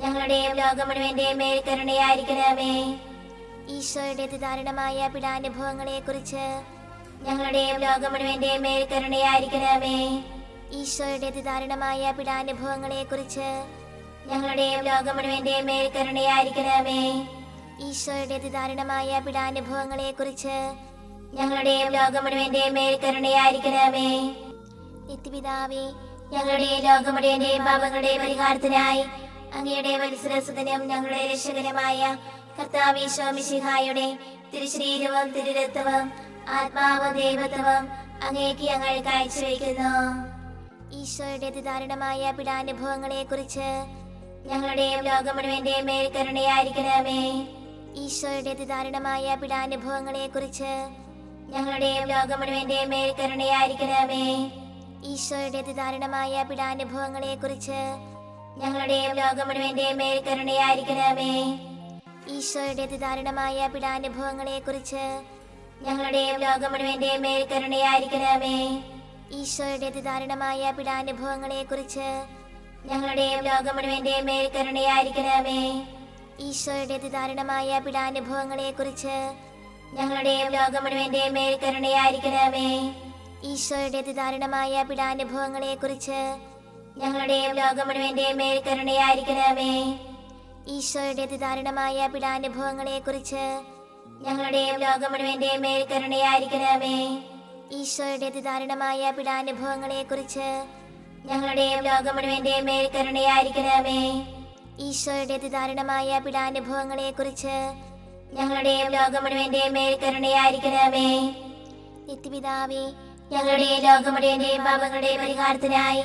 ഞങ്ങളുടെയും ലോകം മുഴുവന്റെയും മേൽ കരുണയായിരിക്കണമേ. ഈശോയുടെ ദാരുണമായ പിടാനുഭവങ്ങളെ കുറിച്ച് ഞങ്ങളുടെയും ലോകം മുഴുവന്റെയും മേൽ കരുണയായിരിക്കണമേ. ഈശോയുടെ ദാരുണമായ പിടാനുഭവങ്ങളെ കുറിച്ച് ഞങ്ങളുടെയും ലോകം മുഴുവന്റെയും മേൽ കരുണയായിരിക്കണമേ. ഈശോയുടെ ദാരുണമായ പിടാനുഭവങ്ങളെ കുറിച്ച് ഞങ്ങളുടെയും ലോകം മുഴുവന്റെയും മേൽ കരുണയായിരിക്കണമേ. നിത്യപിതാവേ ഞങ്ങളുടെ ലോകം മുഴുവന്റെയും പാപങ്ങളുടെ പരിഹാരത്തിനായി അങ്ങയുടെ മത്സരസുതനും ഞങ്ങളുടെ രക്ഷകരമായ കർത്താവിശോമിഷിഹായുടെ തിരുശരീരവും തിരുരത്വവും ആത്മാവ് ദൈവത്വവും അങ്ങേക്ക് ഞങ്ങൾ കാഴ്ചവെക്കുന്നു ഈശോയുടെ അതിദാരുണമായ പിടാനുഭവങ്ങളെ കുറിച്ച് ഞങ്ങളുടെയും ലോകം മുഴുവന്റെയും മേൽ കരുണയായിരിക്കണമേ. ഈശോയുടെ അതിദാരുണമായ പിടാനുഭവങ്ങളെ കുറിച്ച് ഞങ്ങളുടെയും ലോകം മുഴുവന്റെയും മേൽ കരുണയായിരിക്കണമേ. ഈശോയുടെ അതിദാരുണമായ പിടാനുഭവങ്ങളെ കുറിച്ച് ഞങ്ങളുടെയും ലോകം മുഴുവന്റെയും മേൽ ഈശോയുടെ ദാരുണമായ പിടാനുഭവങ്ങളെ കുറിച്ച് ഞങ്ങളുടെയും ലോകം മുഴുവന്റെയും മേൽ ഈശോയുടെ ദാരുണമായ പിടാനുഭവങ്ങളെ കുറിച്ച് ഞങ്ങളുടെയും ലോകം മുഴുവന്റെയും മേൽ ഈശോയുടെ ദാരുണമായ പിടാനുഭവങ്ങളെ കുറിച്ച് ഞങ്ങളുടെയും ലോകം മുഴുവന്റെയും മേൽ ഈശോയുടെ ദാരുണമായ പിടാനുഭവങ്ങളെ കുറിച്ച് ഞങ്ങളുടെയും ലോകം മുഴുവന്റെയും മേൽ കരുണയായിരിക്കണമേ. ഈശോയുടെ അതിദാരുണമായ പിടാനുഭവങ്ങളെ കുറിച്ച് ഞങ്ങളുടെയും ലോകം മുഴുവന്റെയും മേൽ കരുണയായിരിക്കണമേ. ഈശോയുടെ അതിദാരുണമായ പിടാനുഭവങ്ങളെ കുറിച്ച് ഞങ്ങളുടെയും ലോകം മുഴുവന്റെയും മേൽ കരുണയായിരിക്കണമേ. ഈശോയുടെ അതിദാരുണമായ പിടാനുഭവങ്ങളെ കുറിച്ച് ഞങ്ങളുടെയും ലോകം മുഴുവന്റെയും മേൽ കരുണയായിരിക്കണമേ. നിത്യപിതാവേ ഞങ്ങളുടെ ലോകം മുഴുവന്റെയും പരിഹാരത്തിനായി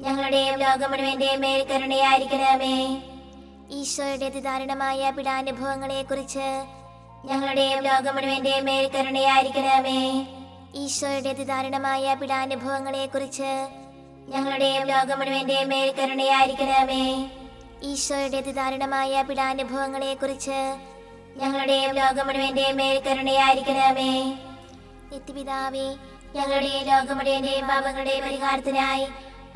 ഞങ്ങളുടെയും ലോകം മേൽ കരുണയായിരിക്കണമേ. ഈശോയുടെ അതിദാരുണമായ പീഡാനുഭവങ്ങളെക്കുറിച്ച് ഞങ്ങളുടെയും ലോകം മേൽ കരുണയായിരിക്കണമേ. ഈശോയുടെ അതിദാരുണമായ പീഡാനുഭവങ്ങളെക്കുറിച്ച് ഞങ്ങളുടെയും ലോകം മേൽ കരുണയായിരിക്കണമേ. ഈശോയുടെ അതിദാരുണമായ പീഡാനുഭവങ്ങളെക്കുറിച്ച് ഞങ്ങളുടെയും ലോകം മേൽ കരുണയായിരിക്കണമേ. നിത്യപിതാവേ ഞങ്ങളുടെ ലോകം മുഴുവന്റെയും പാപങ്ങളുടെ പരിഹാരത്തിനായി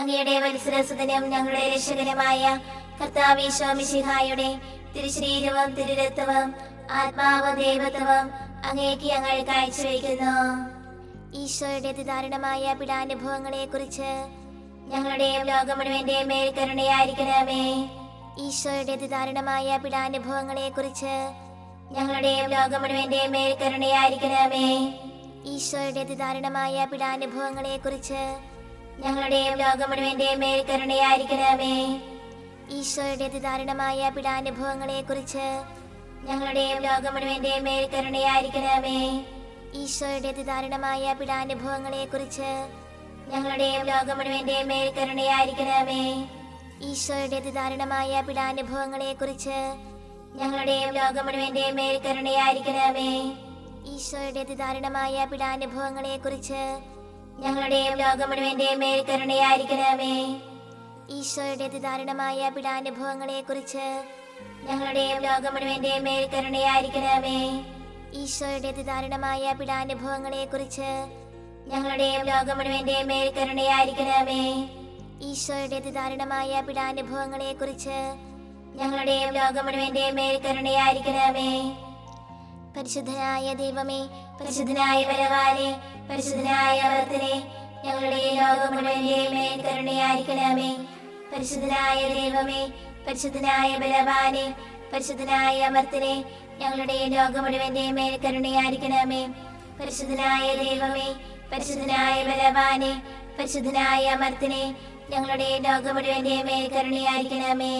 അങ്ങയുടെ മത്സരസുതനും ഞങ്ങളുടെ രക്ഷകരമായ കർത്താവിശ്വാമിഷിഹായുടെ തിരുശരീരവും തിരുരത്വവും ആത്മാവ് ദൈവത്വവും അങ്ങേക്ക് ഞങ്ങൾ കാഴ്ചവെക്കുന്നു ഈശോയുടെ അതിദാരുണമായ പീഡാനുഭവങ്ങളെക്കുറിച്ച് ഞങ്ങളുടെയും ലോകം മുഴുവന്റെയും മേൽ കരുണയായിരിക്കണമേ. ഈശോയുടെ അതിദാരുണമായ പീഡാനുഭവങ്ങളെക്കുറിച്ച് ഞങ്ങളുടെയും ലോകം മുഴുവന്റെയും മേൽ കരുണയായിരിക്കണമേ. ഈശോയുടെ പിടാനുഭവങ്ങളെ പീഡാനുഭവങ്ങളെക്കുറിച്ച് ഞങ്ങളുടെയും ലോകം മേൽക്കരുണയായിരിക്കണമേ മേൽ ഈശോയുടെ അതിദാരുണമായ പീഡാനുഭവങ്ങളെക്കുറിച്ച് ഞങ്ങളുടെയും ലോകം മേൽക്കരുണയായിരിക്കണമേ മേൽ ഈശോയുടെ അതിദാരുണമായ പീഡാനുഭവങ്ങളെക്കുറിച്ച് ഞങ്ങളുടെയും ലോകം മേൽക്കരുണയായിരിക്കണമേ മേൽ ഈശോയുടെ അതിദാരുണമായ പീഡാനുഭവങ്ങളെക്കുറിച്ച് ഞങ്ങളുടെയും ലോകം മേൽക്കരുണയായിരിക്കണമേ മേൽ ഈശോയുടെ അതിദാരുണമായ പീഡാനുഭവങ്ങളെക്കുറിച്ച് ഞങ്ങളുടെയും ലോകം മേൽക്കരുണയായിരിക്കണമേ മേൽ കരുണയായിരിക്കണമേ. ഈശോയുടെ അതിദാരുണമായ പീഡാനുഭവങ്ങളെക്കുറിച്ച് ഞങ്ങളുടെയും ലോകം മേൽക്കരുണയായിരിക്കണമേ മേൽ കരുണയായിരിക്കണമേ. ഈശോയുടെ അതിദാരുണമായ പീഡാനുഭവങ്ങളെക്കുറിച്ച് ഞങ്ങളുടെയും ലോകം മേൽക്കരുണയായിരിക്കണമേ മേൽ കരുണയായിരിക്കണമേ. ഈശോയുടെ അതിദാരുണമായ പീഡാനുഭവങ്ങളെക്കുറിച്ച് ഞങ്ങളുടെയും ലോകം മേൽക്കരുണയായിരിക്കണമേ മേൽ കരുണയായിരിക്കണമേ. പരിശുദ്ധനായ ദൈവമേ പരിശുദ്ധനായ വരവാനെ പരിശുദ്ധനായ അവർത്തനെ ഞങ്ങളുടെ ലോകം കരുണയായിരിക്കണമേ. പരിശുദ്ധനായ ദൈവമേ പരിശുദ്ധനായ ബലവാനെ പരിശുദ്ധനായ അമർത്തനെ ഞങ്ങളുടെ ലോകം മേൽ കരുണയായിരിക്കണമേ. പരിശുദ്ധനായ ദൈവമേ പരിശുദ്ധനായ ബലവാനെ പരിശുദ്ധനായ അമർത്തനെ ഞങ്ങളുടെ ലോകം മേൽ കരുണയായിരിക്കണമേ.